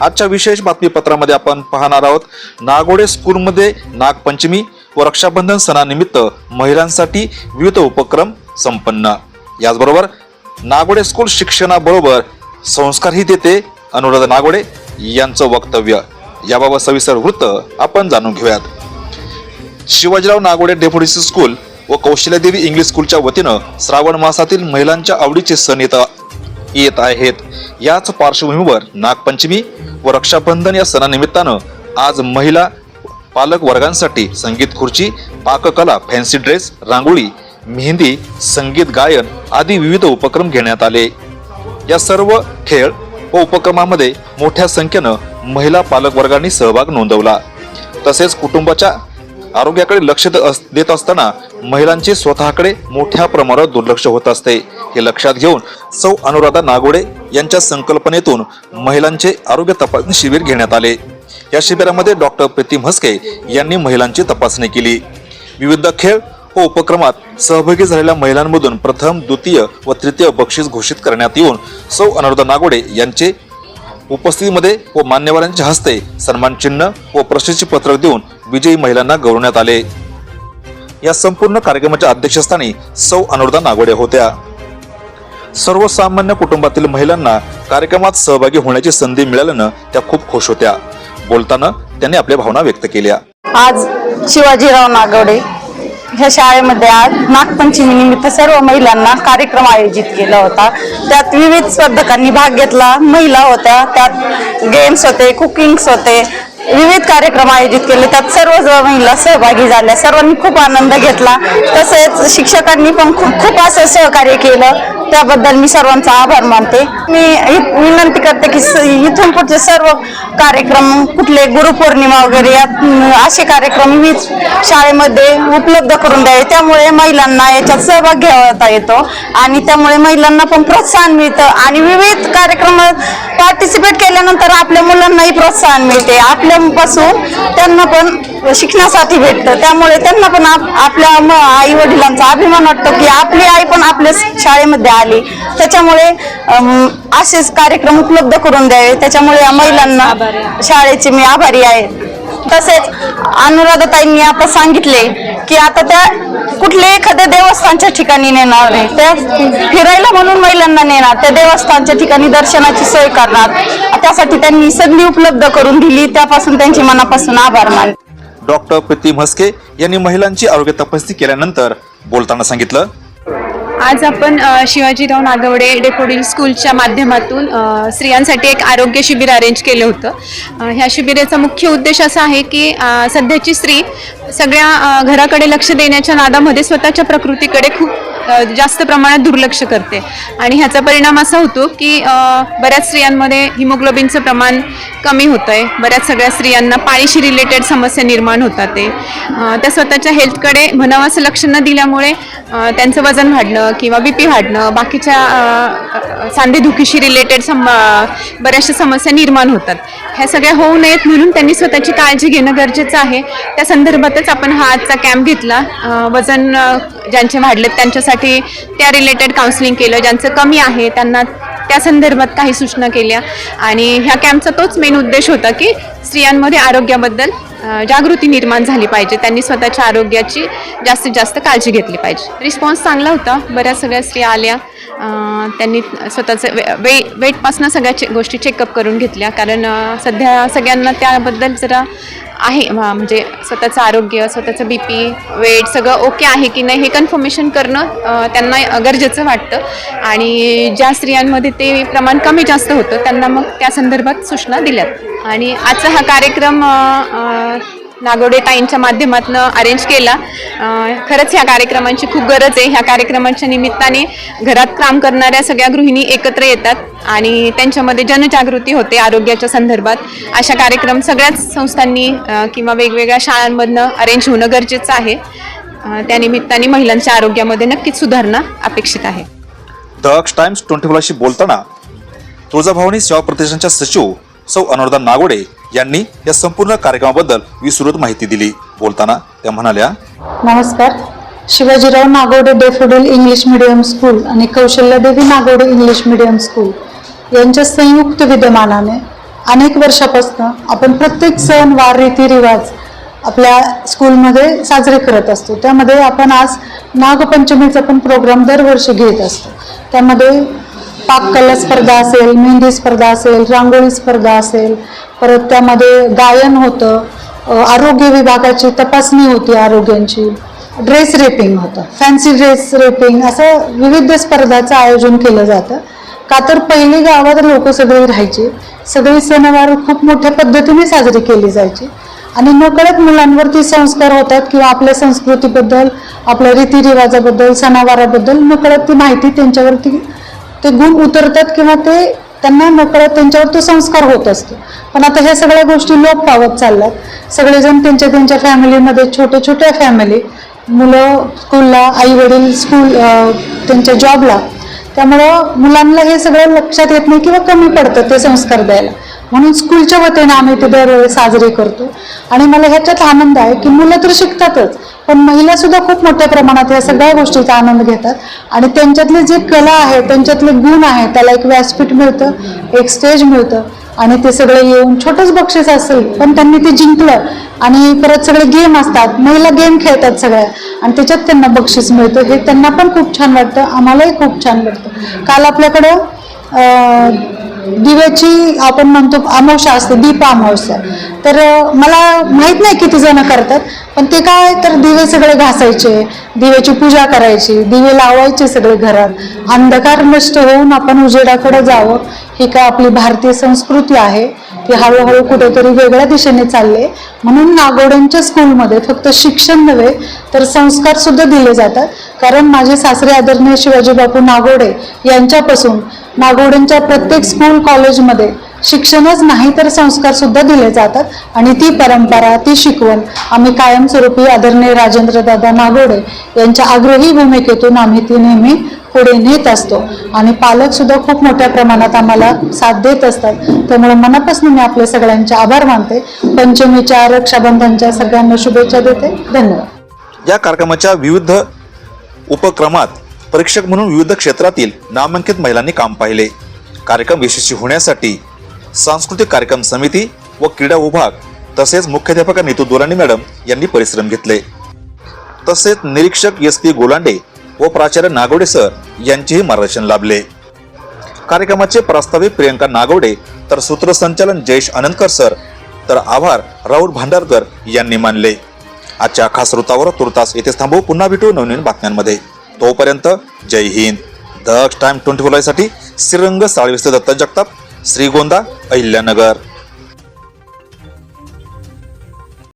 आजच्या विशेष बातमीपत्रामध्ये आपण पाहणार आहोत नागोडे स्कूलमध्ये नागपंचमी व रक्षाबंधन सणानिमित्त महिलांसाठी विविध उपक्रम संपन्न. याचबरोबर नागोडे स्कूल शिक्षणाबरोबर संस्कारही देते अनुराधा नागोडे यांचं वक्तव्य. याबाबत सविस्तर वृत्त आपण जाणून घेऊयात. शिवाजीराव नागोडे डेप्युटी स्कूल व कौशल्यदेवी इंग्लिश स्कूलच्या वतीनं श्रावण मासातील महिलांच्या आवडीचे सण येत येत आहेत. याच पार्श्वभूमीवर नागपंचमी व रक्षाबंधन या सणानिमित्तानं आज महिला पालक वर्गांसाठी संगीत खुर्ची पाककला फॅन्सी ड्रेस रांगोळी मेहंदी संगीत गायन आदी विविध उपक्रम घेण्यात आले. या सर्व खेळ व उपक्रमामध्ये मोठ्या संख्येनं महिला पालकवर्गांनी सहभाग नोंदवला. तसेच कुटुंबाच्या आरोग्याकडे लक्ष द- अस- देत असताना महिलांचे स्वतःकडे मोठ्या प्रमाणात दुर्लक्ष होत असते. हे लक्षात घेऊन सौ अनुराधा नागोडे यांच्या संकल्पनेतून महिलांचे आरोग्य तपासणी शिबिर घेण्यात आले. या शिबिरामध्ये डॉक्टर प्रीतीम हस्के यांनी महिलांची तपासणी केली. विविध खेळ व उपक्रमात सहभागी झालेल्या महिलांमधून प्रथम द्वितीय व तृतीय बक्षीस घोषित करण्यात येऊन सौ अनुराधा नागोडे यांचे उपस्थितीमध्ये व मान्यवरांच्या हस्ते सन्मान चिन्ह व प्रशस्ती पत्रक देऊन विजयी महिलांना गौरवण्यात आले. या संपूर्ण कार्यक्रमाच्या अध्यक्षस्थानी सौ अनुराधा नागोडे होत्या. सर्वसामान्य कुटुंबातील महिलांना कार्यक्रमात सहभागी होण्याची संधी मिळाल्यानं त्या खूप खुश होत्या. बोलताना त्यांनी आपल्या भावना व्यक्त केल्या. आज शिवाजीराव नागवडे ह्या शाळेमध्ये आज नागपंचमी निमित्त सर्व महिलांना कार्यक्रम आयोजित केला होता. त्यात विविध स्पर्धकांनी भाग घेतला. महिला होत्या त्यात गेम्स होते कुकिंग्स होते. विविध कार्यक्रम आयोजित केले. त्यात सर्व महिला सहभागी झाल्या. सर्वांनी खूप आनंद घेतला. तसेच शिक्षकांनी पण खूप खूप असं सहकार्य केलं. त्याबद्दल मी सर्वांचा आभार मानते. मी इ- विनंती करते की स- इथून पुढचे सर्व कार्यक्रम कुठले गुरुपौर्णिमा वगैरे असे कार्यक्रम विविध शाळेमध्ये उपलब्ध करून द्यावे. त्यामुळे महिलांना याच्यात सहभाग घेता येतो आणि त्यामुळे महिलांना पण प्रोत्साहन मिळतं आणि विविध कार्यक्रमात पार्टिसिपेट केल्यानंतर आपल्या मुलांनाही प्रोत्साहन मिळते. आपल्यापासून त्यांना पण शिकण्यासाठी भेटतं. त्यामुळे त्यांना पण आप- आपल्या आई वडिलांचा अभिमान वाटतो की आपली आई पण आपल्या शाळेमध्ये आली. त्याच्यामुळे असेच कार्यक्रम उपलब्ध करून द्यावे. त्याच्यामुळे या महिलांना शाळेचे मी आभारी आहे. तसेच अनुराधाताईंनी आता सांगितले की आता त्या कुठले एखाद्या देवस्थानच्या ठिकाणी नेणार नाही. त्या फिरायला म्हणून महिलांना नेणार. त्या देवस्थानच्या ठिकाणी दर्शनाची सोय करणार. त्यासाठी त्यांनी संधी उपलब्ध करून दिली. त्यापासून त्यांची मनापासून आभार मानते. डॉक्टर प्रीती म्हस्के यांनी महिलांची आरोग्य तपासणी केल्यानंतर बोलताना सांगितलं. आज आपण शिवाजीराव नागवडे डेपोडी स्कूलच्या माध्यमातून स्त्रियांसाठी एक आरोग्य शिबिर अरेंज केलं होतं. ह्या शिबिराचा मुख्य उद्देश असा आहे की सध्याची स्त्री सगळ्या घराकडे लक्ष देण्याच्या नादामध्ये स्वतःच्या प्रकृतीकडे खूप जास्त प्रमाणात दुर्लक्ष करते. आणि ह्याचा परिणाम असा होतो की बऱ्याच स्त्रियांमध्ये हिमोग्लोबिनचं प्रमाण कमी होतं आहे बऱ्याच सगळ्या स्त्रियांना पाळीशी रिलेटेड समस्या निर्माण होतात ते. त्या स्वतःच्या हेल्थकडे म्हणावं लक्ष न दिल्यामुळे त्यांचं वजन वाढणं किंवा बी पी वाढणं बाकीच्या सांधेदुखीशी रिलेटेड सम बऱ्याचशा समस्या निर्माण होतात. ह्या सगळ्या होऊ नयेत म्हणून त्यांनी स्वतःची काळजी घेणं गरजेचं आहे. त्या संदर्भातच आपण हा आजचा कॅम्प घेतला. वजन ज्यांचे वाढलेत त्यांच्यासाठी त्या रिलेटेड काउन्सिलिंग केलं ज्यांचं कमी आहे त्यांना त्या संदर्भात काही सूचना केल्या. आणि ह्या कॅम्पचा तोच मेन उद्देश होता की स्त्रियांमध्ये आरोग्याबद्दल जागृती निर्माण झाली पाहिजे. त्यांनी स्वतःच्या आरोग्याची जास्तीत जास्त काळजी घेतली पाहिजे. रिस्पॉन्स चांगला होता. बऱ्याच सगळ्या स्त्रिया आल्या. त्यांनी स्वतःचं वे वे वेटपासनं सगळ्या चे गोष्टी चेकअप करून घेतल्या. कारण सध्या सगळ्यांना त्याबद्दल जरा आहे म्हणजे स्वतःचं आरोग्य स्वतःचं बी पी वेट सगळं ओके आहे की नाही हे कन्फर्मेशन करणं त्यांना गरजेचं वाटतं. आणि ज्या स्त्रियांमध्ये ते प्रमाण कमी जास्त होतं त्यांना मग त्या संदर्भात सूचना दिल्यात. आणि आजचा हा कार्यक्रम नागोडे ताईंच्या माध्यमातून अरेंज केला. खरंच ह्या कार्यक्रमांची खूप गरज आहे. ह्या कार्यक्रमांच्या निमित्ताने घरात काम करणाऱ्या सगळ्या गृहिणी एकत्र येतात आणि त्यांच्यामध्ये जनजागृती होते आरोग्याच्या संदर्भात. अशा कार्यक्रम सगळ्याच संस्थांनी किंवा वेगवेगळ्या शाळांमधनं अरेंज होणं गरजेचं आहे. त्यानिमित्ताने महिलांच्या आरोग्यामध्ये नक्कीच सुधारणा अपेक्षित आहे. द अक्ष टाइम्स ट्वेंटी फोरशी बोलताना तुळजाभवानी सेवा प्रतिष्ठानच्या सचिव सौ अनुराधा नागोडे यांनी या संपूर्ण कार्यक्रमाबद्दल विस्तृत माहिती दिली. बोलताना त्या म्हणाल्या नमस्कार. Shivajirao Nagawade daffodil English medium school आणि Kaushalyadevi Nagawade English medium school यांच्या संयुक्त विद्यमानाने अनेक वर्षापासून आपण प्रत्येक सण वार रीतिरिवाज आपल्या स्कूलमध्ये साजरे करत असतो. त्यामध्ये आपण आज नागपंचमीचा पण प्रोग्राम दरवर्षी घेत असतो. त्यामध्ये पाककला स्पर्धा असेल मेहंदी स्पर्धा असेल रांगोळी स्पर्धा असेल परत त्यामध्ये गायन होतं आरोग्य विभागाची तपासणी होती आरोग्यांची ड्रेस रेपिंग होतं फॅन्सी ड्रेस रेपिंग असं विविध स्पर्धाचं आयोजन केलं जातं. का तर पहिली गावात लोक सगळी राहायची सगळी सणवार खूप मोठ्या पद्धतीने साजरी केली जायची. आणि नकळत मुलांवरती संस्कार होतात किंवा आपल्या संस्कृतीबद्दल आपल्या रीतिरिवाजाबद्दल सणावाराबद्दल नकळत ती माहिती त्यांच्यावरती ते गुण उतरतात किंवा ते त्यांना नकळत त्यांच्यावर तो संस्कार होत असतो. पण आता ह्या सगळ्या गोष्टी लोप पावत चालल्यात. सगळेजण त्यांच्या त्यांच्या फॅमिलीमध्ये छोट्या छोट्या फॅमिली मुलं स्कूलला आई वडील स्कूल त्यांच्या जॉबला. त्यामुळं मुलांना हे सगळं लक्षात येत नाही किंवा कमी पडतं ते संस्कार द्यायला. म्हणून स्कूलच्या वतीने आम्ही ते दरवेळेस साजरे करतो. आणि मला ह्याच्यात आनंद आहे की मुलं तर शिकतातच. पण महिला सुद्धा खूप मोठ्या प्रमाणात या सगळ्या गोष्टीचा आनंद घेतात. आणि त्यांच्यातले जे कला आहे त्यांच्यातले गुण आहे त्याला एक व्यासपीठ मिळतं एक स्टेज मिळतं. आणि ते सगळे येऊन छोटंच बक्षीस असेल पण त्यांनी ते जिंकलं. आणि परत सगळे गेम असतात महिला गेम खेळतात सगळ्या. आणि त्याच्यात त्यांना बक्षीस मिळतं. हे त्यांना पण खूप छान वाटतं आम्हालाही खूप छान वाटतं. काल आपल्याकडं दिव्याची आपण म्हणतो अमावस्या असते दीप अमावस्या तर मला माहीत नाही किती जण करतात पण ते काय तर दिवे सगळे घासायचे दिव्याची पूजा करायची दिवे लावायचे सगळे घरात. अंधकार नष्ट होऊन आपण उजेडाकडे जावं ही काय आपली भारतीय संस्कृती आहे? ती हळूहळू कुठेतरी वेगळ्या दिशेने चालले. म्हणून नागोड्यांच्या स्कूलमध्ये फक्त शिक्षण नव्हे तर संस्कार सुद्धा दिले जातात. कारण माझे सासरे आदरणीय शिवाजी बापू नागोडे यांच्यापासून नागोड्यांच्या प्रत्येक स्कूल कॉलेजमध्ये शिक्षणच नाही तर संस्कार सुद्धा दिले जातात आणि ती परंपरा ती शिकवण आम्ही कायमस्वरूपी आदरणीय राजेंद्रदादा नागोडे यांच्या आग्रही भूमिकेतून आम्ही ती नेहमी पुढे नेत असतो. आणि पालक सुद्धा खूप मोठ्या प्रमाणात आम्हाला साथ देत असतात. त्यामुळे मनापासून मी आपल्या सगळ्यांचे आभार मानते. पंचमीच्या रक्षाबंधनच्या सगळ्यांना शुभेच्छा देते. धन्यवाद. या कार्यक्रमाच्या विविध उपक्रमात परीक्षक म्हणून विविध क्षेत्रातील नामांकित महिलांनी काम पाहिले. कार्यक्रम यशस्वी होण्यासाठी सांस्कृतिक कार्यक्रम समिती व क्रीडा विभाग तसेच मुख्याध्यापक नीतू दोलांडी मॅडम यांनी परिश्रम घेतले. तसेच निरीक्षक एस पी गोलांडे व प्राचार्य नागोडे सर यांचेही मार्गदर्शन लाभले. कार्यक्रमाचे प्रस्तावित प्रियंका नागवडे तर सूत्रसंचालन जयेश अनंतकर सर तर आभार राहुल भांडारकर यांनी मानले. आजच्या खास वृत्तावर तुर्तास येथेच थांबू. पुन्हा भेटू नवनवीन बातम्यांमध्ये. तोपर्यंत Jai Hind. The time twenty फोरसाठी Shrirang साळवेस्ते दत्ता जगताप श्रीगोंदा अहिल्यानगर.